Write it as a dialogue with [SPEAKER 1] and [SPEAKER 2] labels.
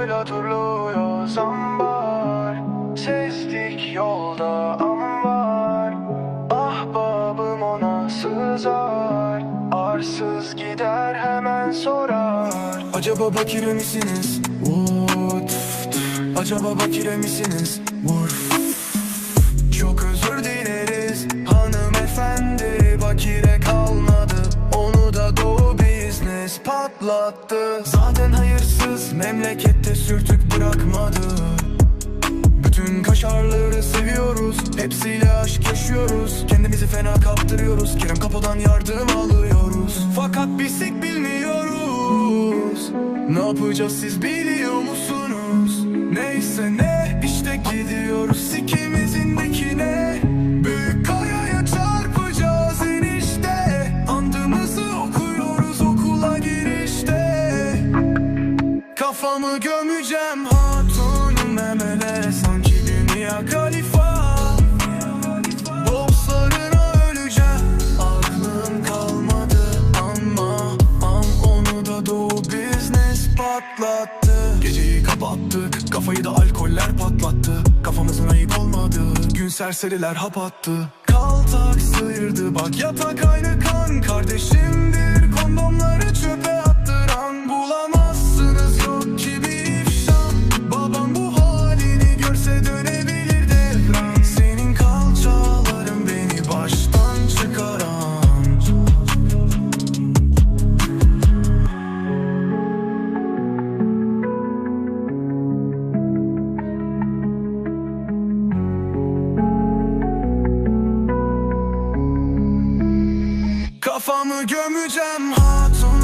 [SPEAKER 1] boyla turluyor zambar Sezdik yolda ambar. Ahbabım ona sızar. Arsız gider hemen sorar. Acaba bakire misiniz? Acaba bakire misiniz? Vurf business patlattı Zaten hayırsız memlekette sürtük bırakmadı. Bütün kaşarları seviyoruz Hepsiyle aşk yaşıyoruz. Kendimizi fena kaptırıyoruz Kerem kapıdan yardım alıyoruz. Fakat bizlik bilmiyoruz. Ne yapacağız siz biliyor musunuz? Neyse ne Kafamı gömeceğim. Hatunun memelere Sanki dünya kalifa Bokslarına öleceğim. Aklım kalmadı ama Am onu da doğu business patlattı. Geceyi kapattık Kafayı da alkoller patlattı. Kafamızın ayıp olmadı Gün serseriler hap attı. Kaltak sıyırdı bak yatak aynı kan. Kardeşimdir Kafamı gömeceğim hatunun